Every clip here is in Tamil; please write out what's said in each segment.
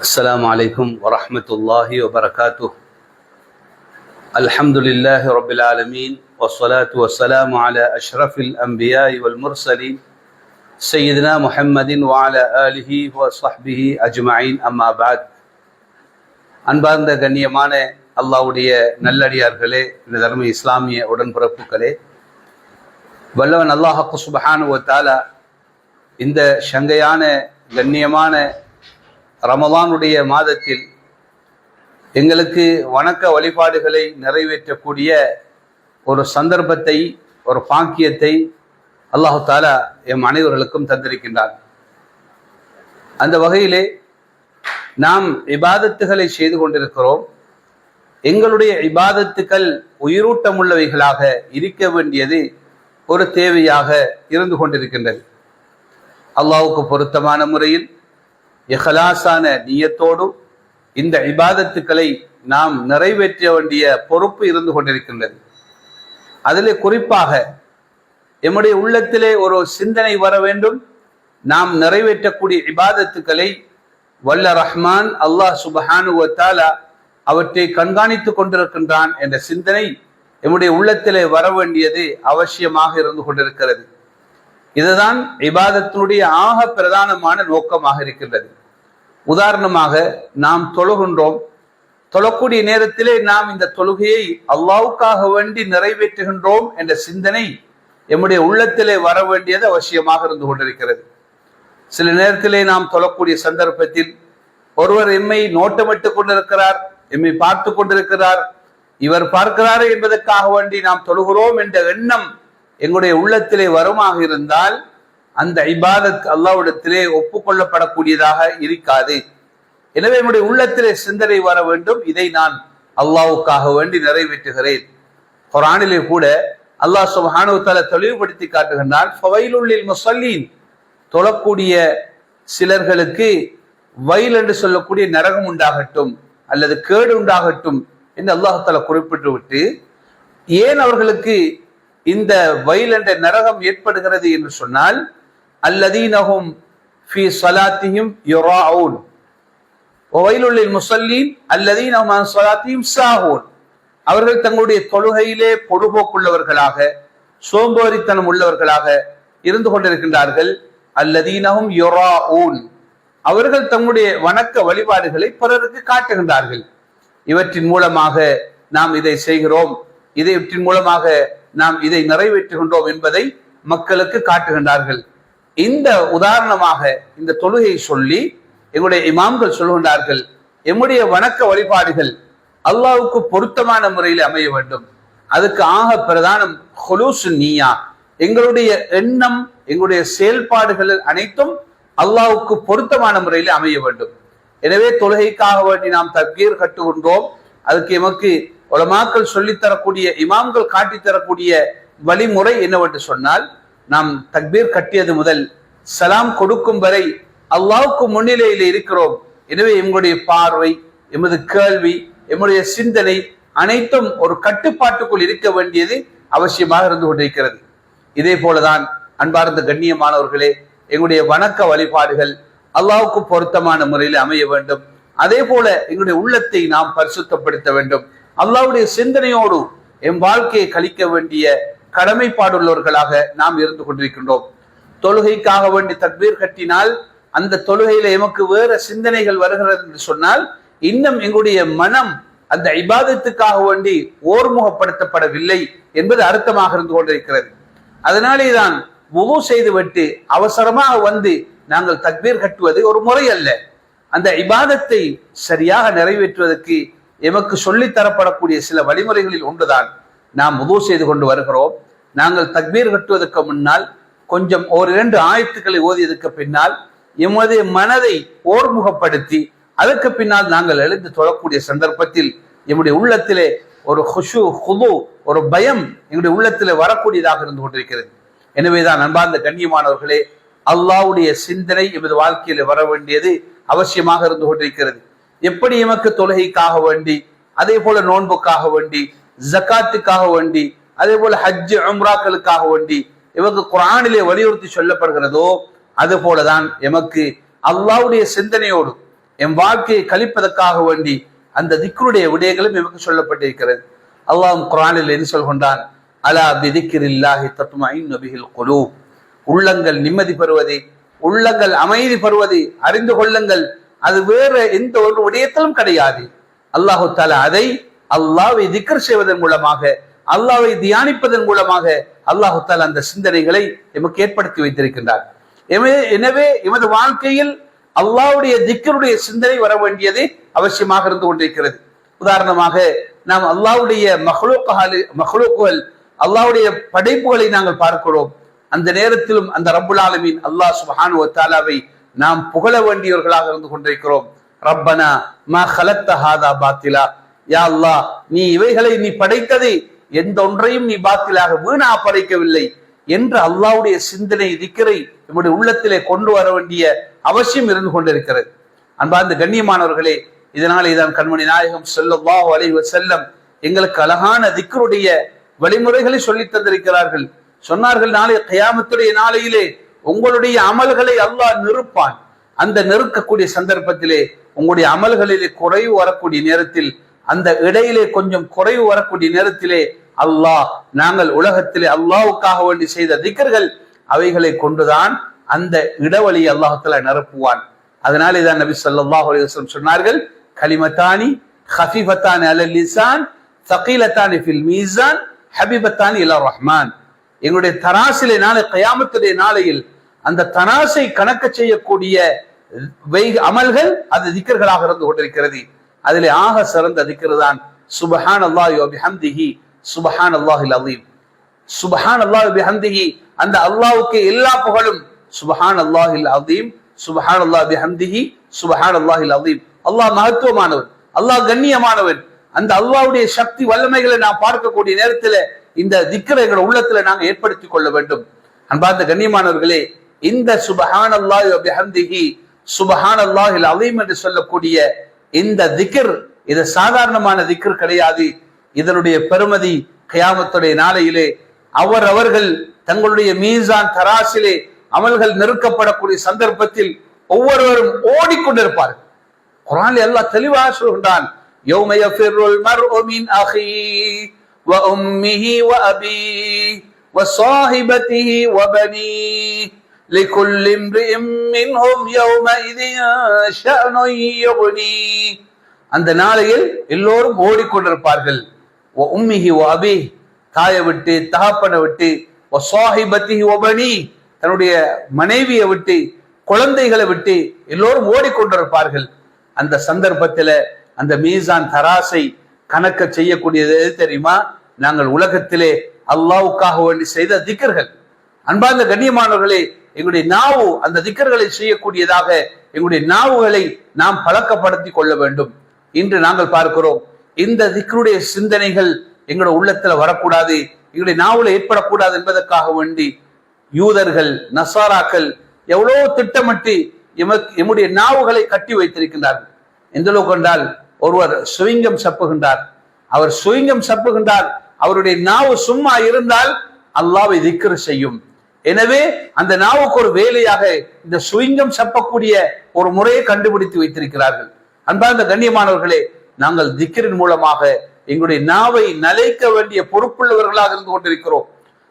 السلام عليكم ورحمة الله وبركاته الحمد لله رب العالمين والصلاة والسلام على أشرف الأنبياء والمرسلين سيدنا محمد وعلى آله وصحبه أجمعين أما بعد அன்பார்ந்த கண்ணியமான அல்லாவுடைய நல்லடியார்களே இந்த தர்ம இஸ்லாமிய உடன்பிறப்புகளே வல்லவன் அல்லாஹு சுபஹானு தாலா இந்த சங்கையான கண்ணியமான ரமலானுடைய மாதத்தில் எங்களுக்கு வணக்க வழிபாடுகளை நிறைவேற்றக்கூடிய ஒரு சந்தர்ப்பத்தை ஒரு பாக்கியத்தை அல்லாஹு தாலா எம் அனைவர்களுக்கும் தந்திருக்கின்றார் அந்த வகையிலே நாம் இபாதத்துகளை செய்து கொண்டிருக்கிறோம். எங்களுடைய இபாதத்துக்கள் உயிரூட்டமுள்ளவைகளாக இருக்க வேண்டியது ஒரு தேவையாக இருந்து கொண்டிருக்கின்றது. அல்லாவுக்கு பொருத்தமான முறையில் இஹலாசான நீயத்தோடும் இந்த இபாதத்துக்களை நாம் நிறைவேற்ற வேண்டிய பொறுப்பு இருந்து கொண்டிருக்கின்றது. அதிலே குறிப்பாக எம்முடைய உள்ளத்திலே ஒரு சிந்தனை வர வேண்டும். நாம் நிறைவேற்றக்கூடிய இபாதத்துக்களை வல்ல ரஹ்மான் அல்லாஹ் சுபஹானு தாலா அவற்றை கண்காணித்துக் கொண்டிருக்கின்றான் என்ற சிந்தனை எம்முடைய உள்ளத்திலே வர வேண்டியது அவசியமாக இருந்து கொண்டிருக்கிறது. இதுதான் இபாதத்தினுடைய ஆக பிரதானமான நோக்கமாக இருக்கின்றது. உதாரணமாக நாம் தொழுகின்றோம். தொழக்கூடிய நேரத்திலே நாம் இந்த தொழுகையை அல்லாவுக்காக வேண்டி நிறைவேற்றுகின்றோம் என்ற சிந்தனை எம்முடைய உள்ளத்திலே வர வேண்டியது அவசியமாக இருந்து கொண்டிருக்கிறது. சில நேரத்திலே நாம் தொழக்கூடிய சந்தர்ப்பத்தில் ஒருவர் எம்மை நோட்டமிட்டு கொண்டிருக்கிறார் எம்மை பார்த்து கொண்டிருக்கிறார் இவர் பார்க்கிறார் என்பதற்காக வேண்டி நாம் தொழுகிறோம் என்ற எண்ணம் எங்களுடைய உள்ளத்திலே வருமாக இருந்தால் அந்த ஐபாதத் அல்லாவிடத்திலே ஒப்புக்கொள்ளப்படக்கூடியதாக இருக்காது. எனவே என்னுடைய உள்ளத்திலே சிந்தனை வர வேண்டும். இதை நான் அல்லாவுக்காக வேண்டி நிறைவேற்றுகிறேன். குரானிலே கூட அல்லாஹ் சுபானுவத்தால தெளிவுபடுத்தி காட்டுகின்றான் ஃபவைலுள்ளில் முசல்லீன் தொழக்கூடிய சிலர்களுக்கு வயல் என்று சொல்லக்கூடிய நரகம் உண்டாகட்டும் அல்லது கேடு உண்டாகட்டும் என்று அல்லாஹால குறிப்பிட்டு விட்டு ஏன் அவர்களுக்கு இந்த வயல் என்ற நரகம் ஏற்படுகிறது என்று சொன்னால் அல்லதீனஹும் ஃபி சலாத்தியும் யுராவுன் ஒவைலுள்ளில் முசல்லீன் அல்லதீனஹும் அன் சலாத்தியும் சாஹூன். அவர்கள் தங்களுடைய தொழுகையிலே பொடுபோக்குள்ளவர்களாக சோம்பேறித்தனம் உள்ளவர்களாக இருந்து கொண்டிருக்கின்றார்கள். அல்லதீனஹும் யுராவுன் அவர்கள் தங்களுடைய வணக்க வழிபாடுகளை பிறருக்கு காட்டுகின்றார்கள். இவற்றின் மூலமாக நாம் இதை செய்கிறோம். இதை இவற்றின் மூலமாக நாம் இதை நிறைவேற்றுகின்றோம் என்பதை மக்களுக்கு காட்டுகின்றார்கள். இந்த உதாரணமாக இந்த தொழுகையை சொல்லி எங்களுடைய இமாம்கள் சொல்கின்றார்கள் எம்முடைய வணக்க வழிபாடுகள் அல்லாவுக்கு பொருத்தமான முறையில் அமைய வேண்டும். அதுக்கு ஆக பிரதானம் ஹொலூசு நீயா. எங்களுடைய எண்ணம் எங்களுடைய செயல்பாடுகள் அனைத்தும் அல்லாவுக்கு பொருத்தமான முறையில் அமைய வேண்டும். எனவே தொழுகைக்காக வேண்டி நாம் தப்பீர் கட்டுகின்றோம். அதுக்கு எமக்கு உலமாக்கள் சொல்லித்தரக்கூடிய இமாம்கள் காட்டித்தரக்கூடிய வழிமுறை என்னவென்று சொன்னால் நாம் தக்பீர் கட்டியது முதல் சலாம் கொடுக்கும் வரை அல்லாவுக்கு முன்னிலையில் இருக்கிறோம். எனவே எங்களுடைய பார்வை எமது கேள்வி எம்முடைய சிந்தனை அனைத்தும் ஒரு கட்டுப்பாட்டுக்குள் இருக்க வேண்டியது அவசியமாக இருந்து கொண்டிருக்கிறது. இதே போலதான் அன்பார்ந்த கண்ணியமானவர்களே எங்களுடைய வணக்க வழிபாடுகள் அல்லாவுக்கு பொருத்தமான முறையில் அமைய வேண்டும். அதே போல எங்களுடைய உள்ளத்தை நாம் பரிசுத்தப்படுத்த வேண்டும். அல்லாவுடைய சிந்தனையோடு என் வாழ்க்கையை கழிக்க வேண்டிய கடமைப்பாடுள்ளவர்களாக நாம் இருந்து கொண்டிருக்கின்றோம். தொழுகைக்காக வேண்டி தக்பீர் கட்டினால் அந்த தொழுகையில எமக்கு வேற சிந்தனைகள் வருகிறது என்று சொன்னால் இன்னும் எங்களுடைய மனம் அந்த இபாதத்துக்காக வேண்டி ஓர்முகப்படுத்தப்படவில்லை என்பது அர்த்தமாக இருந்து கொண்டிருக்கிறது. அதனாலே தான் முழு செய்துவிட்டு அவசரமாக வந்து நாங்கள் தக்பீர் கட்டுவது ஒரு முறை அல்ல. அந்த இபாதத்தை சரியாக நிறைவேற்றுவதற்கு எமக்கு சொல்லித் தரப்படக்கூடிய சில வழிமுறைகளில் ஒன்றுதான். நாம் முது செய்து கொண்டு வருகிறோம். நாங்கள் தக்பீர் கட்டுவதற்கு முன்னால் கொஞ்சம் ஒரு இரண்டு ஆயத்துக்களை ஓதியதற்கு பின்னால் எமது மனதை ஓர்முகப்படுத்தி அதற்கு பின்னால் நாங்கள் எழுந்து தொழக்கூடிய சந்தர்ப்பத்தில் எம்முடைய உள்ளத்திலே ஒரு ஹுஷு ஹுது ஒரு பயம் எங்களுடைய உள்ளத்திலே வரக்கூடியதாக இருந்து கொண்டிருக்கிறது. எனவேதான் அன்பார்ந்த கண்ணியமானவர்களே அல்லாவுடைய சிந்தனை எமது வாழ்க்கையில வர வேண்டியது அவசியமாக இருந்து கொண்டிருக்கிறது. எப்படி எமக்கு தொழுகைக்காக வேண்டி அதே போல நோன்புக்காக வேண்டி ஜக்காத்துக்காக வேண்டி அதே போல ஹஜ் உம்ராக்களுக்காக வேண்டி இவங்க குரானிலே வலியுறுத்தி சொல்லப்படுகிறதோ அது போலதான் எமக்கு அல்லாவுடைய சிந்தனையோடு என் வாழ்க்கையை கழிப்பதற்காக வேண்டி அந்த திக்ருடைய விடயங்களும் எமக்கு சொல்லப்பட்டிருக்கிறது. அல்லாஹும் குரானில் என்ன சொல்கின்றான்? அலா பிதிக்கிரில்லாஹி தத்மைன் பிஹில் குலு உள்ளங்கள் நிம்மதி பெறுவதை உள்ளங்கள் அமைதி பெறுவதை அறிந்து கொள்ளுங்கள். அது வேற எந்த ஒரு விடயத்திலும் கிடையாது. அல்லாஹு தாலா அதை அல்லாவை திக்கர் செய்வதன் மூலமாக அல்லாவை தியானிப்பதன் மூலமாக அல்லாஹு அந்த சிந்தனைகளை எமக்கு ஏற்படுத்தி வைத்திருக்கின்றார். எனவே எமது வாழ்க்கையில் அல்லாவுடைய திக்கருடைய சிந்தனை வர வேண்டியது அவசியமாக இருந்து கொண்டிருக்கிறது. உதாரணமாக நாம் அல்லாஹ்வுடைய மஹ்லூக்குகள் மகளோக்குகள் அல்லாவுடைய படைப்புகளை நாங்கள் பார்க்கிறோம். அந்த நேரத்திலும் அந்த ரப்புல் ஆலமீன் அல்லாஹ் சுப்ஹானஹு தாலாவை நாம் புகழ வேண்டியவர்களாக இருந்து கொண்டிருக்கிறோம். ரப்பனா மா ஹலத்த ஹாதா பாத்திலா. யா அல்லாஹ் நீ இவைகளை நீ படைத்ததை எந்த ஒன்றையும் நீ பாத்திலாக வீணா படைக்கவில்லை என்று அல்லாஹ்வுடைய சிந்தனை திக்கரை நம்முடைய உள்ளத்திலே கொண்டு வர வேண்டிய அவசியம் இருந்து கொண்டிருக்கிறது. அன்பார்ந்த கண்ணியமானவர்களே இதனாலே தான் கண்மணி நாயகம் ஸல்லல்லாஹு அலைஹி செல்லம் எங்களுக்கு அழகான திக்ருடைய வழிமுறைகளை சொல்லி தந்திருக்கிறார்கள். சொன்னார்கள் நாளை கயாமத்துடைய நாளையிலே உங்களுடைய அமல்களை அல்லாஹ் நிறுப்பான் அந்த நெருக்கக்கூடிய சந்தர்ப்பத்திலே உங்களுடைய அமல்களிலே குறைவு வரக்கூடிய நேரத்தில் அந்த இடையிலே கொஞ்சம் குறைவு வரக்கூடிய நேரத்திலே அல்லாஹ் நாங்கள் உலகத்திலே அல்லாவுக்காக வேண்டி செய்த திக்கர்கள் அவைகளை கொண்டுதான் அந்த இடவழி அல்லாஹத்துல நிரப்புவான். அதனாலே தான் நபி சொல்லாஹ் அலைஹி சொன்னார்கள் கலிமத்தானி ஹஃபிபத்தானி அலல் லிசான் சகீலத்தானி ஃபில் மீசான் ஹபிபத்தானி இலா ரஹ்மான். எங்களுடைய தராசிலே நாளை கயாமத்துடைய நாளையில் அந்த தராசை கணக்க செய்யக்கூடிய அமல்கள் அது திக்கர்களாக இருந்து கொண்டிருக்கிறது. அதிலே ஆக சிறந்த திக்கர் தான் சுபஹான் அல்லாஹி வபிஹம்திஹி சுபஹான் அல்லாஹில் அலீம் சுபஹான் அல்லாஹ் பிஹம்திஹி அந்த அல்லாவுக்கு எல்லா புகழும் சுபஹான் அல்லாஹில் அதீம் சுபஹான் அல்லாஹ் பிஹம்திஹி சுபஹான் அல்லாஹில் அதீம் அல்லாஹ் மகத்துவமானவன் அல்லாஹ் கண்ணியமானவன். அந்த அல்லாவுடைய சக்தி வல்லமைகளை நான் பார்க்கக்கூடிய நேரத்தில் இந்த திக்கரை எங்களோட உள்ளத்துல நாங்க ஏற்படுத்திக் கொள்ள வேண்டும். அன்பார்ந்த கண்ணியமானவர்களே இந்த சுபஹான் அல்லாஹ் பிஹம்திஹி சுபஹான் அல்லாஹில் அதீம் என்று சொல்லக்கூடிய இந்த திக்ர் இது சாதாரணமான திக்ர் கிடையாது இதனுடைய பெருமதி கயாமத்துடைய நாளையிலே அவர் அவர்கள் தங்களுடைய மீசான் தராசிலே அமல்கள் நெருக்கப்படக்கூடிய சந்தர்ப்பத்தில் ஒவ்வொருவரும் ஓடிக்கொண்டிருப்பார்கள் குரானில் அல்லாஹ் தெளிவாக சொல்கின்றான் يوم يفر المرء من أخيه وأمه وأبيه وصاحبته وبنيه لكل امرئ منهم يومئذ شأن يغنيه அந்த நாளையில் எல்லோரும் ஓடிக்கொண்டிருப்பார்கள் "வ உம்மிஹி வ அபி தாயை விட்டு தகப்பனை விட்டு "வ ஸாஹிபத்திஹி வ பனி தன்னுடைய மனைவியை விட்டு குழந்தைகளை விட்டு எல்லோரும் ஓடிக்கொண்டிருப்பார்கள் அந்த சந்தர்ப்பத்துல அந்த மீசான் தராசை கணக்க செய்யக்கூடியது எது தெரியுமா நாங்கள் உலகத்திலே அல்லாஹ்வுக்காக வேண்டி செய்த திக்கர்கள் அன்பார்ந்த கண்ணியமானவர்களே எங்களுடைய நாவு அந்த திக்கர்களை செய்யக்கூடியதாக எங்களுடைய நாவுகளை நாம் பழக்கப்படுத்தி கொள்ள வேண்டும். இன்று நாங்கள் பார்க்கிறோம் இந்த திக்கருடைய சிந்தனைகள் எங்களோட உள்ளத்துல வரக்கூடாது எங்களுடைய நாவல ஏற்படக்கூடாது என்பதற்காக வேண்டி யூதர்கள் நசாராக்கள் எவ்வளவு திட்டமிட்டு எமக்கு எம்முடைய நாவுகளை கட்டி வைத்திருக்கின்றார்கள். எந்த அளவுக்கு என்றால் ஒருவர் சுவிங்கம் சப்புகின்றார். அவர் சுவிங்கம் சப்புகின்றார். அவருடைய நாவு சும்மா இருந்தால் அல்லாவை திக்ரு செய்யும். எனவே அந்த நாவுக்கு ஒரு வேலையாக இந்த சுவிங்கம் செப்பக்கூடிய ஒரு முறையை கண்டுபிடித்து வைத்திருக்கிறார்கள். அன்பார்ந்த கண்ணியமானவர்களே நாங்கள் திக்கரின் மூலமாக எங்களுடைய நாவை நலைக்க வேண்டிய பொறுப்புள்ளவர்களாக இருந்து கொண்டிருக்கிறோம்.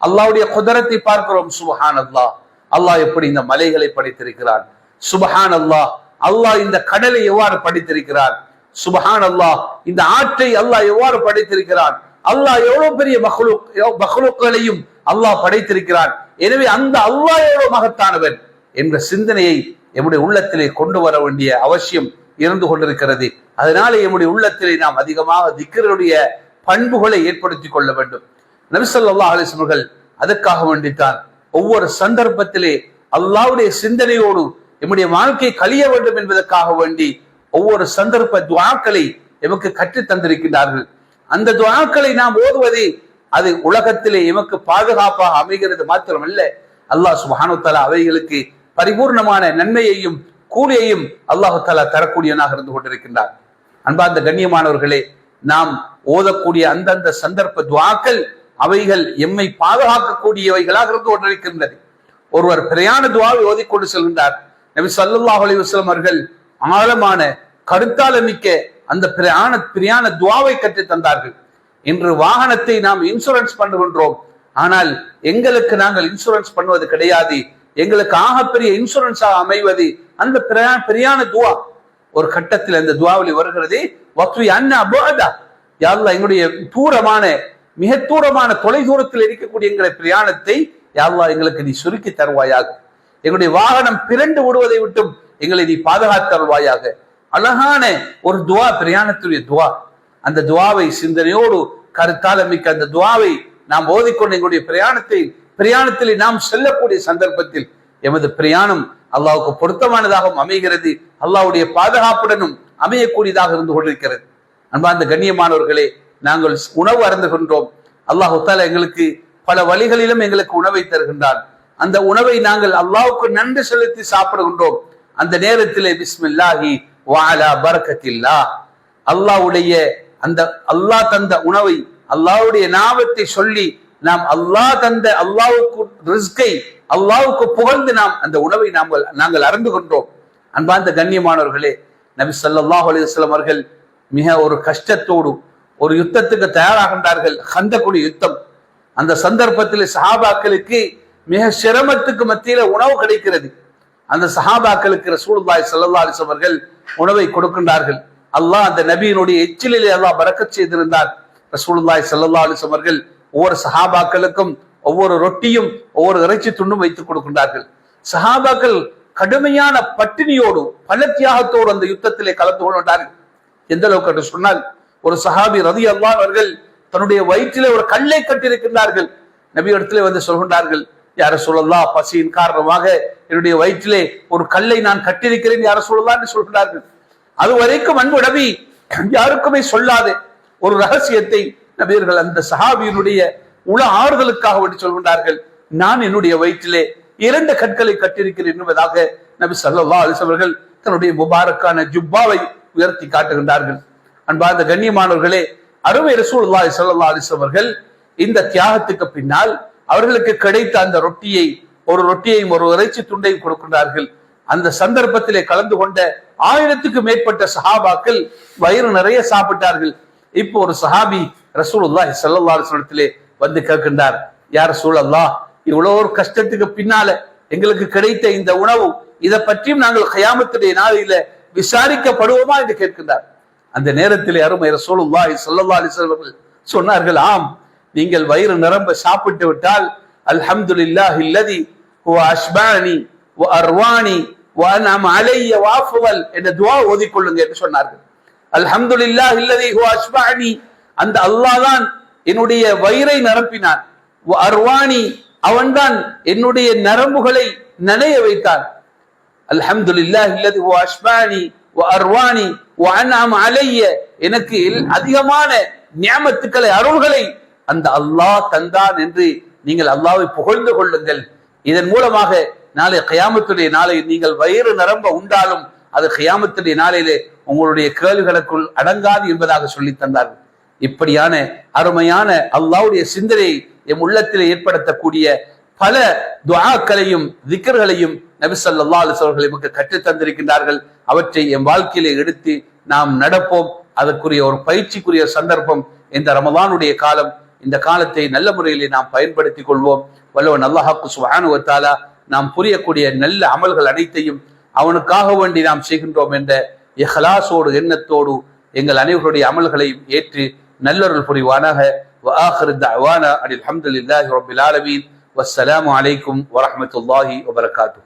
அல்லாவுடைய குதரத்தை பார்க்கிறோம். சுபஹான் அல்லாஹ் அல்லாஹ் எப்படி இந்த மலைகளை படைத்திருக்கிறான். சுபஹான் அல்லாஹ் அல்லாஹ் இந்த கடலை எவ்வாறு படைத்திருக்கிறான். சுபஹான் அல்லாஹ் இந்த ஆற்றை அல்லாஹ் எவ்வாறு படைத்திருக்கிறான். அல்லாஹ் எவ்வளவு பெரிய மஹ்லூக் மஹ்லூக்களையும் அல்லாஹ் படைத்திருக்கிறான். எனவே அந்த அல்லாஹ் எவ்வளவு மகத்தானவன் என்ற சிந்தனையை எம்முடைய உள்ளத்திலே கொண்டு வர வேண்டிய அவசியம் இருந்து கொண்டிருக்கிறது. அதனால எம்முடைய உள்ளத்திலே நாம் அதிகமாக திக்கருடைய பண்புகளை ஏற்படுத்திக் கொள்ள வேண்டும். நபிசல்லா அலிஸ்மர்கள் அதற்காக வேண்டித்தான். ஒவ்வொரு சந்தர்ப்பத்திலே அல்லாஹ்வுடைய சிந்தனையோடு எம்முடைய வாழ்க்கை கழிய வேண்டும் என்பதற்காக வேண்டி ஒவ்வொரு சந்தர்ப்ப துவாக்களை எமக்கு கற்றுத் தந்திருக்கின்றார்கள். அந்த துவாக்களை நாம் ஓதுவதே அது உலகத்திலே எமக்கு பாதுகாப்பாக அமைகிறது மாத்திரமல்ல. அல்லாஹ் சுஹானுத்தாலா அவைகளுக்கு பரிபூர்ணமான நன்மையையும் கூலியையும் அல்லாஹு தாலா தரக்கூடியவனாக இருந்து கொண்டிருக்கின்றார் அன்பார்ந்த கண்ணியமானவர்களே நாம் ஓதக்கூடிய அந்தந்த சந்தர்ப்ப துவாக்கள் அவைகள் எம்மை பாதுகாக்கக்கூடியவைகளாக இருந்து கொண்டிருக்கின்றது. ஒருவர் பிரயாண துவாவை ஓதிக்கொண்டு செல்கின்றார். நபி ஸல்லல்லாஹு அலைஹி அவர்கள் ஆழமான கருத்தால மிக்க அந்த பிரயாண பிரியான துவாவை கற்றுத் தந்தார்கள். இன்று வாகனத்தை நாம் இன்சூரன்ஸ் பண்ணுகின்றோம். ஆனால் எங்களுக்கு நாங்கள் இன்சூரன்ஸ் பண்ணுவது கிடையாது. எங்களுக்கு ஆகப்பெரிய இன்சூரன்ஸாக அமைவது அந்த பெரியான துவா. ஒரு கட்டத்தில் அந்த துவாவளி வருகிறது வக்வி அண்ணா அபோதா யாருல எங்களுடைய தூரமான மிக தூரமான தொலை தூரத்தில் இருக்கக்கூடிய எங்களை பிரயாணத்தை யாருலா எங்களுக்கு நீ சுருக்கி தருவாயாக. எங்களுடைய வாகனம் பிறண்டு விடுவதை விட்டும் எங்களை நீ பாதுகாத்து தருவாயாக. அழகான ஒரு துவா பிரயாணத்துடைய துவா. அந்த துவாவை சிந்தனையோடு கருத்தால் மிக்க அந்த துவாவை நாம் ஓதிக்கொண்டு எங்களுடைய பிரயாணத்தை பிரயாணத்தில் நாம் செல்லக்கூடிய சந்தர்ப்பத்தில் எமது பிரயாணம் அல்லாவுக்கு பொருத்தமானதாகவும் அமைகிறது. அல்லாவுடைய பாதுகாப்புடனும் அமையக்கூடியதாக இருந்து கொண்டிருக்கிறது. அன்பார்ந்த கண்ணியமானவர்களே நாங்கள் உணவு அறந்துகின்றோம் அல்லாஹு தால எங்களுக்கு பல வழிகளிலும் எங்களுக்கு உணவை தருகின்றான். அந்த உணவை நாங்கள் அல்லாவுக்கு நன்றி செலுத்தி சாப்பிடுகின்றோம் அந்த நேரத்திலே பிஸ்மில்லாஹி வாலா பரக்கத்தில்லா. அல்லாவுடைய அந்த அல்லாஹ் தந்த உணவை அல்லாவுடைய நாமத்தை சொல்லி நாம் அல்லாஹ் தந்த அல்லாவுக்கு ரிஸ்கை அல்லாவுக்கு புகழ்ந்து நாம் அந்த உணவை நாம் நாங்கள் அறிந்து கொண்டோம். அன்பார்ந்த கண்ணியமானவர்களே நபி சல்லாஹ் அலிஸ்லாம் அவர்கள் மிக ஒரு கஷ்டத்தோடு ஒரு யுத்தத்துக்கு தயாராகின்றார்கள். ஹந்தக்குடி யுத்தம். அந்த சந்தர்ப்பத்தில் சஹாபாக்களுக்கு மிக சிரமத்துக்கு மத்தியில உணவு கிடைக்கிறது. அந்த சஹாபாக்களுக்கு ரசூலுல்லாய் சல்லா அலிஸ் அவர்கள் உணவை கொடுக்கின்றார்கள். அல்லாஹ் அந்த நபியினுடைய எச்சிலே அல்லாஹ் பறக்க செய்திருந்தார் ரசூலுல்லாய் சல்லா அலிஸ் அவர்கள் ஒவ்வொரு சஹாபாக்களுக்கும் ஒவ்வொரு ரொட்டியும் ஒவ்வொரு இறைச்சி துண்டும் வைத்துக் கொடுக்கின்றார்கள். சஹாபாக்கள் கடுமையான பட்டினியோடு பல தியாகத்தோடு அந்த யுத்தத்திலே கலந்து கொண்டார்கள் எந்த அளவுக்கு என்று சொன்னால் ஒரு சஹாபி ரதி அல்லான் அவர்கள் தன்னுடைய வயிற்றிலே ஒரு கல்லை கட்டியிருக்கின்றார்கள். நபி இடத்திலே வந்து சொல்கின்றார்கள் யார சொல்லலாம் பசியின் காரணமாக என்னுடைய வயிற்றிலே ஒரு கல்லை நான் கட்டியிருக்கிறேன் யார சொல்லலாம் என்று சொல்கிறார்கள் அது வரைக்கும் அன்பு நபி யாருக்குமே சொல்லாது ஒரு ரகசியத்தை நபியர்கள் அந்த சஹாபியினுடைய உள ஆறுதலுக்காக வேண்டி சொல்கின்றார்கள். நான் என்னுடைய வயிற்றிலே இரண்டு கற்களை கட்டியிருக்கிறேன் என்பதாக நபி சல்லா அலிசவர்கள் தன்னுடைய முபாரக்கான ஜுப்பாவை உயர்த்தி காட்டுகின்றார்கள். அன்பார்ந்த கண்ணியமானவர்களே அருமை ரசூல்லாய் சல்லா அலிசவர்கள் இந்த தியாகத்துக்கு பின்னால் அவர்களுக்கு கிடைத்த அந்த ரொட்டியை ஒரு ரொட்டியையும் ஒரு இறைச்சி துண்டையும் கொடுக்கின்றார்கள். அந்த சந்தர்ப்பத்திலே கலந்து கொண்ட ஆயிரத்துக்கு மேற்பட்ட சஹாபாக்கள் வயிறு நிறைய சாப்பிட்டார்கள். இப்போ ஒரு சஹாபி ரசூலுல்லாஹி சல்லா அலிஸ்லத்திலே வந்து கேட்கின்றார் யார் சூழல்லா இவ்வளோ ஒரு கஷ்டத்துக்கு பின்னால எங்களுக்கு கிடைத்த இந்த உணவு இதை பற்றியும் நாங்கள் கயாமத்துடைய நாளையில விசாரிக்கப்படுவோமா? என்று கேட்கின்றார். அந்த நேரத்தில் அருமை ரசூலுல்லாஹி ஸல்லல்லாஹு அலைஹி சொன்னார்கள் ஆம் நீங்கள் வயிறு நிரம்ப சாப்பிட்டு விட்டால் அல்ஹம்துலில்லாஹ் இல்லதி ஹுவ அஸ்பானி அர்வாணி அர்வானி அலைய வாஃபுவல் என்ற துவா ஓதிக்கொள்ளுங்க என்று சொன்னார்கள். அல்ஹம்துலில்லாஹி அல்லதி அஸ்பானி அந்த அல்லாஹ் தான் என்னுடைய வயிறை நிரப்பினான் அர்வாணி அவன்தான் என்னுடைய நரம்புகளை நனைய வைத்தான் அல்ஹம்துலில்லாஹ் இல்லதி ஓ அஷ்பானி ஓ அர்வாணி ஓ அன்ஆம் அலைய எனக்கு அதிகமான நியமத்துக்களை அருள்களை அந்த அல்லாஹ் தந்தான் என்று நீங்கள் அல்லாவை புகழ்ந்து கொள்ளுங்கள். இதன் மூலமாக நாளை கயாமத்துடைய நாளை நீங்கள் வயிறு நிரம்ப உண்டாலும் அது கயாமத்துடைய நாளிலே உங்களுடைய கேள்விகளுக்குள் அடங்காது என்பதாக சொல்லி தந்தார்கள். இப்படியான அருமையான அல்லாவுடைய சிந்தனையை எம் உள்ளத்தில் ஏற்படுத்தக்கூடிய பல துவாக்களையும் திக்கர்களையும் நபிசல்லா அலிசவர்கள் எமக்கு கற்றுத் தந்திருக்கின்றார்கள். அவற்றை என் வாழ்க்கையிலே எடுத்து நாம் நடப்போம். அதற்குரிய ஒரு பயிற்சிக்குரிய சந்தர்ப்பம் இந்த ரமதானுடைய காலம். இந்த காலத்தை நல்ல முறையிலே நாம் பயன்படுத்திக் கொள்வோம். வல்லவன் அல்லாஹாக்கு சுபானுவத்தாலா நாம் புரியக்கூடிய நல்ல அமல்கள் அனைத்தையும் அவனுக்காக வேண்டி நாம் செய்கின்றோம் என்ற இஹலாசோடு எண்ணத்தோடு எங்கள் அனைவருடைய அமல்களையும் ஏற்று நல்லொருள் புரிவானாக. அனில் அஹமதுல்லாஹி ரபில் ஆலமீன். வஸ்ஸலாம் அலைக்கும் வரமத்துல்லாஹி வபரகாத்தூ